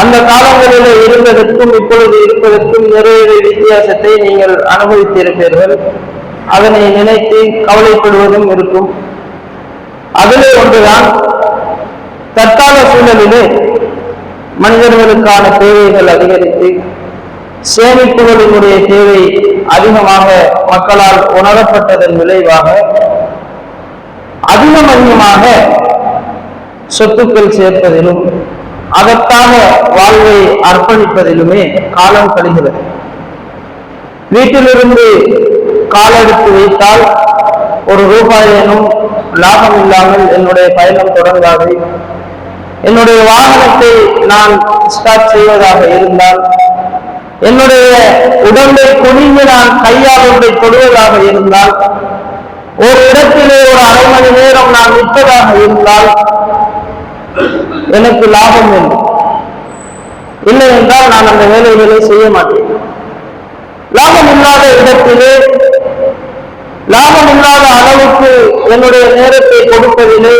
அந்த காலங்களில் இருந்ததற்கும் இப்பொழுது இருப்பதற்கும் நிறைய வித்தியாசத்தை நீங்கள் அனுபவித்திருப்பீர்கள். அதனை நினைத்து கவலைப்படுவதும் இருக்கும். அதிலே ஒன்றுதான் தற்கால சூழலிலே மனிதர்களுக்கான தேவைகள் அதிகரித்து சேமிப்புகளினுடைய தேவை அதிகமாக மக்களால் உணரப்பட்டதன் விளைவாக அதிகம் அதிகமாக சொத்துக்கள் சேர்ப்பதிலும் அதற்காக வாழ்வை அர்ப்பணிப்பதிலுமே காலம் கழிகிறது. வீட்டிலிருந்து காலெடுத்து வைத்தால் ஒரு ரூபாயேனும் லாபம் இல்லாமல் என்னுடைய பயணம் தொடங்காது. என்னுடைய வாகனத்தை நான் ஸ்டார்ட் செய்வதாக இருந்தால் என்னுடைய உடம்பை குனிந்து நான் கையால் ஒன்றை தொடுவதாக இருந்தால் ஒரு இடத்திலே ஒரு அரை மணி நேரம் நான் நிற்பதாக இருந்தால் எனக்கு லாபம் வேண்டும். இல்லை என்றால் நான் அந்த வேலைகளை செய்ய மாட்டேன். லாபம் இல்லாத இடத்திலே லாபம் இல்லாத அளவுக்கு என்னுடைய நேரத்தை கொடுப்பதிலே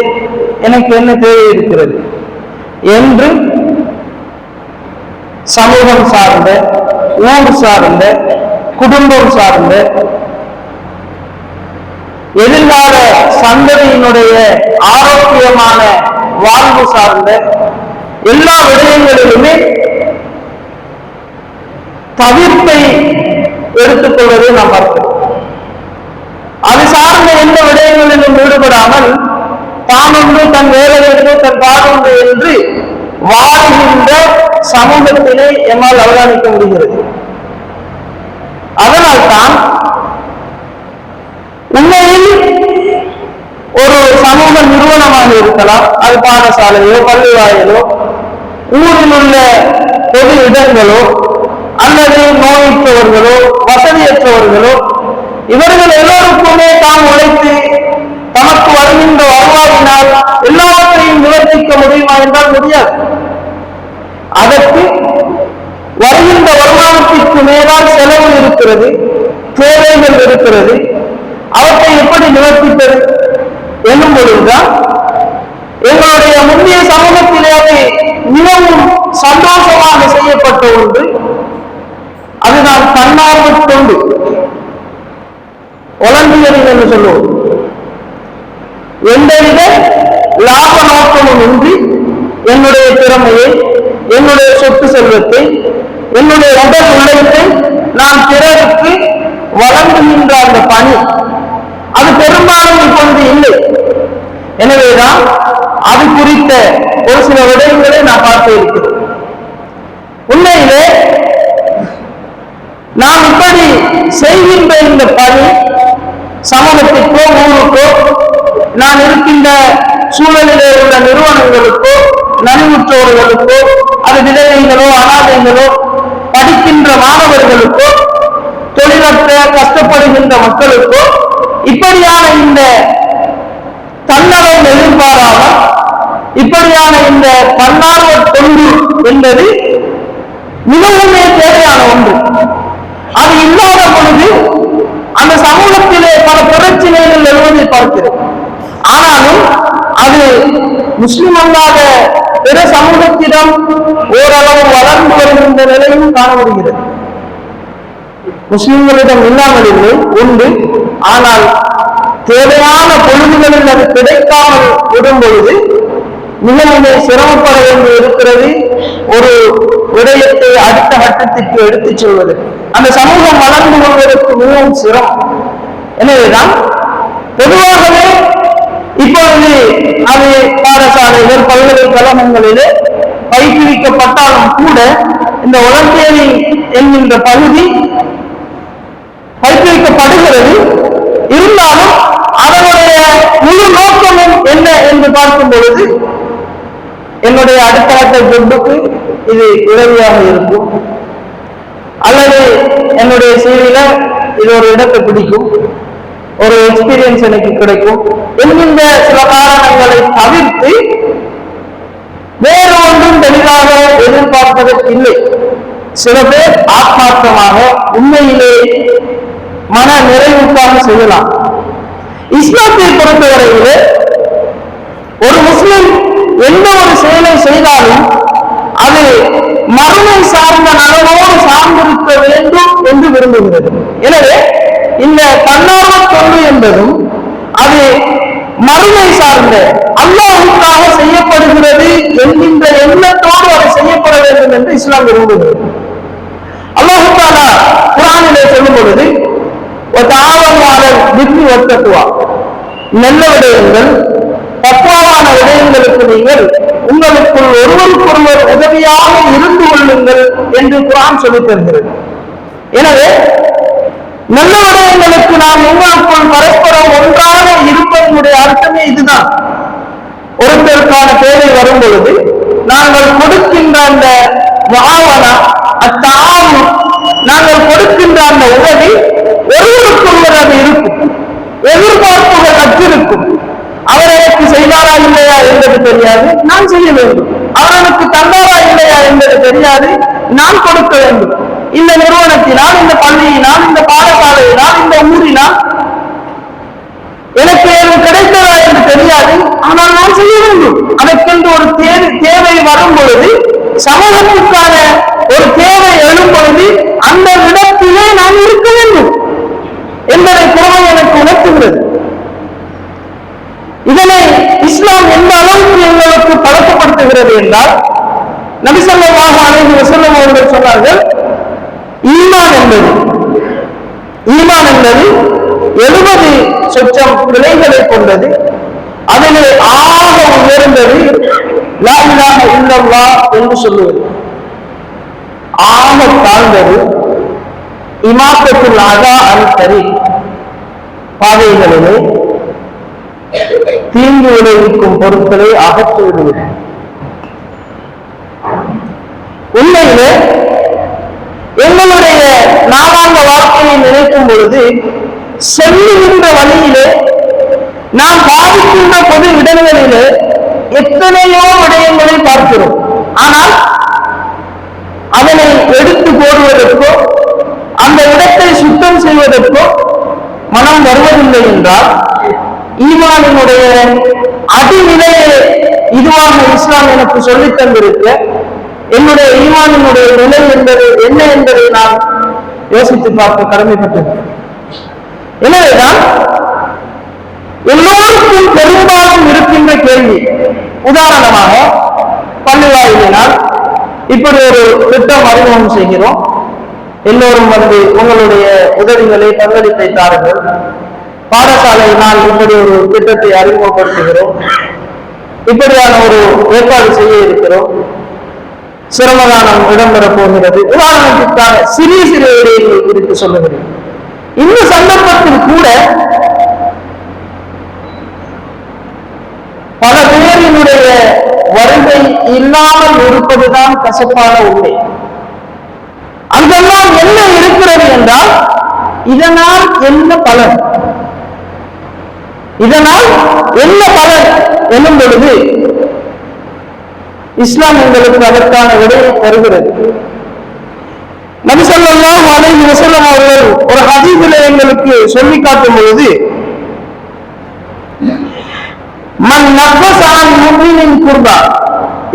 எனக்கு என்ன தேவை இருக்கிறது? என்று சமூகம் சார்ந்த ஊர் சார்ந்த குடும்பம் சார்ந்த எதிர்கால சந்ததியினுடைய ஆரோக்கியமான வாழ்வு சார்ந்த எல்லா விடயங்களிலுமே தவிர்ப்பை எடுத்துக்கொள்வதை நாம் பார்க்கிறோம். அது சார்ந்த எந்த விடயங்களிலும் ஈடுபடாமல் தான் ஒன்று தன் வேலை என்று தன் பாடுண்டு என்று வாழ்கின்ற சமூகத்திலே எம்மால் அவதானிக்க முடிகிறது. அதனால்தான் உண்மையில் ஒரு சமூக நிறுவனமாக இருக்கலாம் அது பாடசாலையோ பள்ளி வாயிலோ ஊரில் உள்ள பொது இடங்களோ அல்லது நோயுற்றவர்களோ வசதியற்றவர்களோ இவர்கள் எல்லோருக்குமே தாம் உழைத்து தமக்கு வருகின்ற வருவாயினால் எல்லாவற்றையும் நிவர்த்திக்க முடியுமா என்றால் முடியாது. அதற்கு வருகின்ற வருமானத்திற்கு மேலால் செலவு இருக்கிறது தேவைகள் இருக்கிறது அவற்றை எப்படி நிவர்த்திப்பது? என்னும் பொழுதுதான் எங்களுடைய முந்தைய சமூகத்திலேயே மிகவும் சந்தோஷமாக செய்யப்பட்ட ஒன்று. அதுதான் தன்னார்வ தொண்டு. ஒலம்பியரிங் என்று சொல்லுவோம். எந்தவித லாப நோக்கமும் இன்றி என்னுடைய திறமையை என்னுடைய சொத்து செல்வத்தை என்னுடைய உடல் உழைப்பை நான் பிறருக்கு வழங்குகின்ற அந்த பணி அது பெரும்பாலும் இப்பொழுது இல்லை. எனவேதான் அது குறித்த ஒரு சில விடயங்களை நான் பார்த்து இருக்கிறேன். உண்மையிலே நாம் இப்படி செய்கின்ற இந்த பணி சமூகத்திற்கோ ஊருக்கோ நான் இருக்கின்ற சூழலிலே உள்ள நிறுவனங்களுக்கோ நலிவுற்றோர்களுக்கோ அது விதவைகளோ அனாதைகளோ படிக்கின்ற மாணவர்களுக்கோ தொழிலற்ற கஷ்டப்படுகின்ற மக்களுக்கோ இப்படியான இந்த தன்னலம் எதிர்பாராமல் இப்படியான இந்த தன்னார்வ தொண்டு என்பது மிகவுமே தேவையான ஒன்று. அது இல்லாத பொழுது அந்த சமூகத்திலே பல பிரச்சனைகள் எழுவதை பார்க்கிறோம். ஆனாலும் அது முஸ்லிம் அல்லாத பிற சமூகத்திடம் ஓரளவு வளர்ந்து வருகின்ற நிலையும் காணப்படுகிறது. முஸ்லிம்களிடம் இல்லாமல் இல்லை. உண்டு ஆனால் தேவையான பொழுதுகளில் அது கிடைக்காமல் விடும் பொழுது மிகவும் சிரமப்பட வேண்டி இருக்கிறது. ஒரு விடயத்தை அடுத்த கட்டத்திற்கு எடுத்துச் செல்வது. அந்த சமூகம் வளர்ந்து கொள்வதற்கு மிகவும் சிரமம். எனவேதான் பொதுவாகவே இப்பொழுது அது பாடசாலைகள் பல்கலைக்கழகங்களிலே பயிற்றுவிக்கப்பட்டாலும் கூட இந்த ஒலம்பியரி என்கின்ற பகுதி பயிற்றுவிக்கப்படுகிறது. இருந்தாலும் அதனுடைய முழு நோக்கமும் என்ன என்று பார்க்கும் பொழுது என்னுடைய அடுத்த கட்ட இது உதவியாக இருக்கும். அல்லது என்னுடைய செய்தியில இது ஒரு இடத்தை பிடிக்கும். ஒரு எக்ஸ்பீரியன்ஸ் எனக்கு கிடைக்கும். என்கின்ற சில காரணங்களை தவிர்த்து வேறு ஒன்றும் தெளிவாக எதிர்பார்ப்பதற்கு இல்லை. சில பேர் ஆத்மார்த்தமாக உண்மையிலே மன நிறைவுக்காக செய்யலாம். இஸ்லாத்தை பொறுத்தவரையில் ஒரு முஸ்லிம் எந்த ஒரு செயலை செய்தாலும் அது மறுமை சார்ந்த நலனோடு சார்ந்திருக்க வேண்டும் என்று விரும்புகிறது. எனவே இந்த தன்னார்வ தொண்டு என்பதும் அது மறுமை சார்ந்த அல்லாஹுக்காக செய்யப்படுகிறது என்கின்ற எண்ணத்தோடு அது செய்யப்பட வேண்டும் என்று இஸ்லாம் விரும்புகிறது. அல்லாஹு தாலா குரானிலே சொல்லும் பொழுது தாவமாளர் விரும்பி ஒத்தக்குவா நல்ல விடயங்கள் தப்பாவான விடயங்களுக்கு நீங்கள் உங்களுக்குள் ஒருவருக்கொருவர் உதவியாக இருந்து கொள்ளுங்கள் என்று குரான் சொல்லித் தருகிறது. எனவே நல்ல விடயங்களுக்கு நாம் உங்களுக்குள் பரஸ்பரம் ஒன்றாக இருப்பதனுடைய அர்த்தமே இதுதான். ஒருத்தருக்கான தேவை வரும் பொழுது நாங்கள் கொடுக்கின்ற அந்த வாவனா அத்தாவும் நாங்கள் கொடுக்கின்ற அந்த உதவி எதிர்கொள்வதாக இருக்கும். எதிர்பார்ப்புகள் அற்றிருக்கும் அவர் எனக்கு செய்வாரா இல்லையா என்பது தெரியாது. நான் செய்ய வேண்டும். அவர் எனக்கு தந்தாரா இல்லையா என்பது தெரியாது. நான் கொடுக்க வேண்டும். இந்த நிறுவனத்தினால் இந்த பள்ளியினால் இந்த பாடசாலையினால் இந்த ஊரினால் எனக்கு ஏதும் கிடைத்ததா என்று தெரியாது. ஆனால் நான் செய்ய வேண்டும். அதற்கென்று ஒரு தேவை வரும் பொழுது சமூகத்துக்கான ஒரு தேவை எழும் பொழுது அந்த இடத்திலே நான் இருக்க வேண்டும் என்பதை குரான் எனக்கு உணர்த்துகிறது இதனை இஸ்லாம் எந்த அளவுக்கு எங்களுக்கு பழக்கப்படுத்துகிறது என்றால் நபிசல்லாஹு அலைஹி வசல்லம் அவர்கள் சொன்னார்கள் ஈமான் என்பது ஈமான் என்பது எழுபது சொச்சம் பிழைகளை கொண்டது அதிலே ஆக உயர்ந்தது லா இலாஹ என்று சொல்லுவது. ஆக தாழ்ந்தது இமாக்கத்தில் ஆகா அல் தரி பாதைகளிலே தீங்கு விளைவிக்கும் பொருட்களை அகற்றி விடுவது உண்மையிலே எங்களுடைய நாளாந்த வாழ்க்கையை நினைக்கும் பொழுது செல்லுகின்ற வழியிலே நாம் பாதிக்கின்ற பொது இடங்களிலே எத்தனையோ விடயங்களை பார்க்கிறோம். ஆனால் அதனை எடுத்து போடுவதற்கோ அந்த இடத்தை சுத்தம் செய்வதற்கோ மனம் வருவதில்லை என்றால் ஈமானினுடைய அடிநிலையை இதுவாக இஸ்லாம் எனக்கு சொல்லி தந்திருக்க. என்னுடைய ஈமானினுடைய நிலை என்பது என்ன என்பதை நான் யோசித்து பார்க்க கடமைப்பட்டிருக்கிறேன் எனவேதான் எல்லோருக்கும் பெரும்பாலும் இருக்கின்ற கேள்வி. உதாரணமாக பள்ளிவாயினால் இப்படி ஒரு திட்டம் அறிமுகம் செய்கிறோம். எல்லோரும் வந்து உங்களுடைய உதவிகளை பங்களிப்பை தாருங்கள். பாடசாலை நாள் இப்படி ஒரு திட்டத்தை அறிமுகப்படுத்துகிறோம். இப்படியான ஒரு ஏற்பாடு செய்ய இருக்கிறோம். சிரமதானம் இடம்பெற போகிறது. உதாரணத்திற்காக சிறிய சிறிய விடயங்கள் குறித்து சொல்லுகிறேன். இந்த சந்தர்ப்பத்தில் கூட பல பேரினுடைய வருகை இல்லாமல் இருப்பதுதான் கசப்பான உண்மை. அங்கெல்லாம் என்ன இருக்கிறது என்றால் இதனால் என்ன பலன்? இதனால் என்ன பலன் என்னும் பொழுது இஸ்லாம் உங்களுக்கு அதற்கான விடையை தருகிறது. நபி ஸல்லல்லாஹு அலைஹி வஸல்லம் அவர்கள் ஒரு ஹதீஸில் எங்களுக்கு சொல்லி காட்டும் பொழுது மன் நஃபஸான் முஃமினின் குர்பா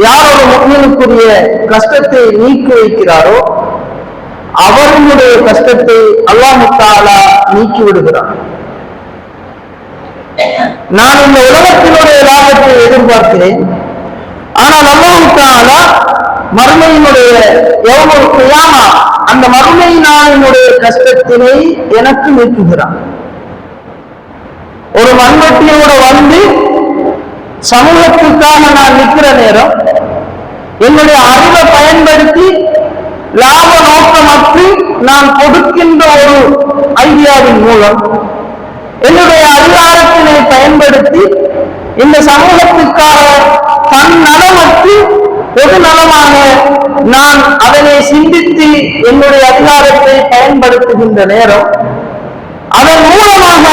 யார் ஒரு கஷ்டத்தை நீக்கி வைக்கிறாரோ அவர்களுடைய கஷ்டத்தை அல்லாஹ் தஆலா நீக்கி விடுகிறார் நான் இந்த உலகத்தினுடைய லாபத்தை எதிர்பார்க்கிறேன். ஆனால் அல்லாஹ் தஆலா மறுமையினுடைய எவ்வளவு கியாமா அந்த மறுமை நாளினுடைய கஷ்டத்தினை எனக்கு நீக்குகிறான். ஒரு மண்வெட்டியோட வந்து சமூகத்துக்காக நான் நிற்கிற நேரம் என்னுடைய அறிவை பயன்படுத்தி லாப நோக்கமற்று நான் கொடுக்கின்ற ஒரு ஐடியாவின் மூலம் என்னுடைய அதிகாரத்தினை பயன்படுத்தி இந்த சமூகத்துக்காக தன் நலமற்று பொது நலமாக நான் அதனை சிந்தித்து என்னுடைய அதிகாரத்தை பயன்படுத்துகின்ற நேரம் அதன் மூலமாக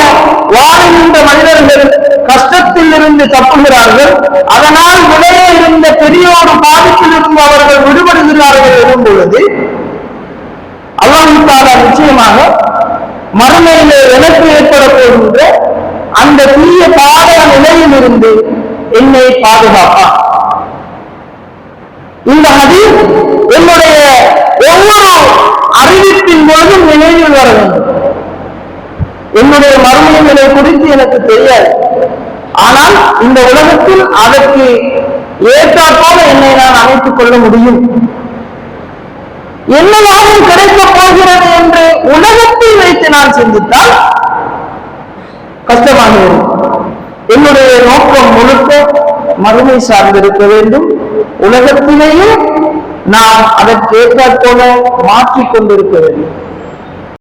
வாழ்கின்ற மனிதர்கள் கஷ்டத்தில் இருந்து தப்புகிறார்கள். அதனால் விளைய இருந்த பெரியோடு பாதிப்பில் இருந்து அவர்கள் விடுபடுகிறார்கள் எனும் பொழுது அல்லாஹாலா நிச்சயமாக மறுமையிலே எனக்கு ஏற்பட போகின்ற அந்த தீய பாட நிலையிலிருந்து என்னை பாதுகாப்பான் இந்த ஹதீஸ் என்னுடைய அறிவிப்பின் பொழுதும் நினைவில் வர வேண்டும். என்னுடைய மறுமை நிலை குறித்து எனக்கு தெரியாது. ஆனால் இந்த உலகத்தில் அதற்கு ஏற்றாற்போல என்னை நான் அமைத்துக் கொள்ள முடியும். என்ன லாபம் கிடைக்கப் போகிறது என்று உலகத்தில் வைத்து நான் சிந்தித்தால் கஷ்டமாக இருக்கும் என்னுடைய நோக்கம் முழுக்க மறுமை சார்ந்திருக்க வேண்டும். உலகத்திலேயே நாம் அதற்கேற்ற போல மாற்றிக் கொண்டிருக்க வேண்டும்.